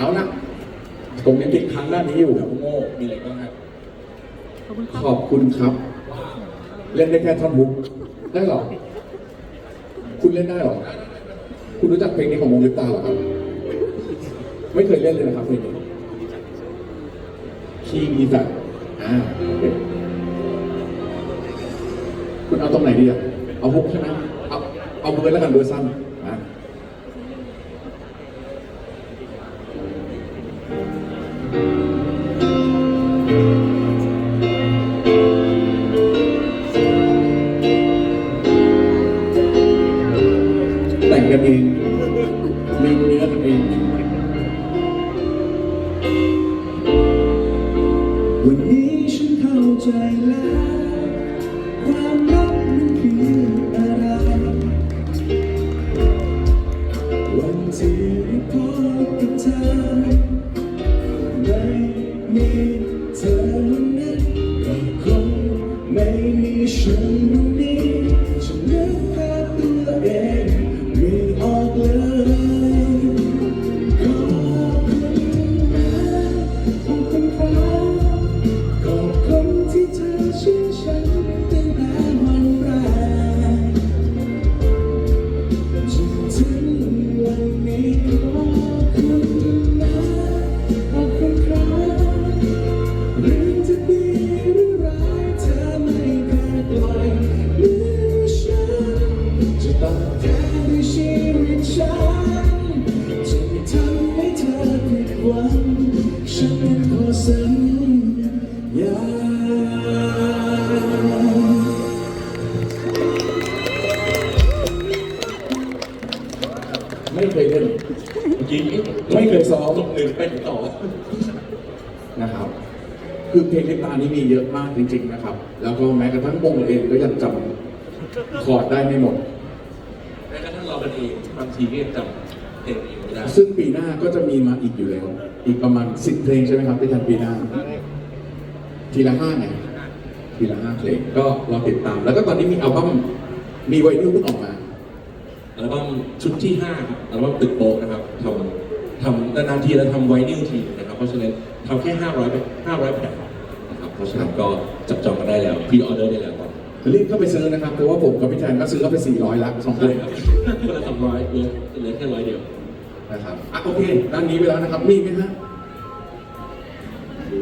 เอาละผมยังติดค้างด้านนี้อยู่แบบโง่มีอะไรบ้างครับขอบคุณครับขอบคุณครับ เล่นได้แค่ท่อนฮุกได้เหรอ คุณเล่นได้เหรอ คุณรู้จักเพลงนี้ของวงลิปตาเหรอครับ ไม่เคยเล่นเลยนะครับเพลงนี้คีย์อีแฟอ่าโอเคคุณเอาตรงไหนดีอะเอาฮุกใช่ไหมเอาเอาเบอร์แล้วกันเบอร์สั้นอะ แต่งกันเองลืมเนื้อกันเอง วันนี้ฉันเข้าใจแล้ว ความรักมันคืออะไร วันที่ได้พบกับเธอ ไม่เคยเล่นเมื่อกี้ไม่เคยซ้อมตกหนึ่งเป็นต่อนะครับ คือเพลงลิปตานี่มีเยอะมากจริง ๆ นะครับ แล้วก็แม้กระทั่งวงเองก็ยังจำคอร์ดได้ไม่หมดแม้กระทั่งเราเป็นเองบางทีก็ยังจำเพลงเองไม่ได้ซึ่งปีหน้าก็จะมีมาอีกอยู่แล้ว อีกประมาณสิบเพลงใช่ไหมครับที่ทันปีหน้า ทีละห้าไงทีละห้าเพลงก็รอติดตาม แล้วก็ตอนนี้มีอัลบั้มมีไวนิลเพิ่งออกมา อัลบั้มชุดที่5ครับอัลบั้มตึกโป๊กนะครับทำทำนานๆทีแล้วทำไวนิลทีนะครับ เพราะฉะนั้นทำแค่500แบบ500แผ่นนะครับเพราะฉะนั้นก็จับจองกันได้แล้วพรีออเดอร์ได้แล้วตอนนี้รีบเข้าไปซื้อนะครับเพราะว่าผมกับพี่แทนก็ซื้อเข้าไป 400ละสองคใช่นครับคนละสองร้อยเหลือเหลือแค่ร้อยเดียวนะครับอะโอเคด้านนี้ไปแล้วนะครับมีไหมฮะ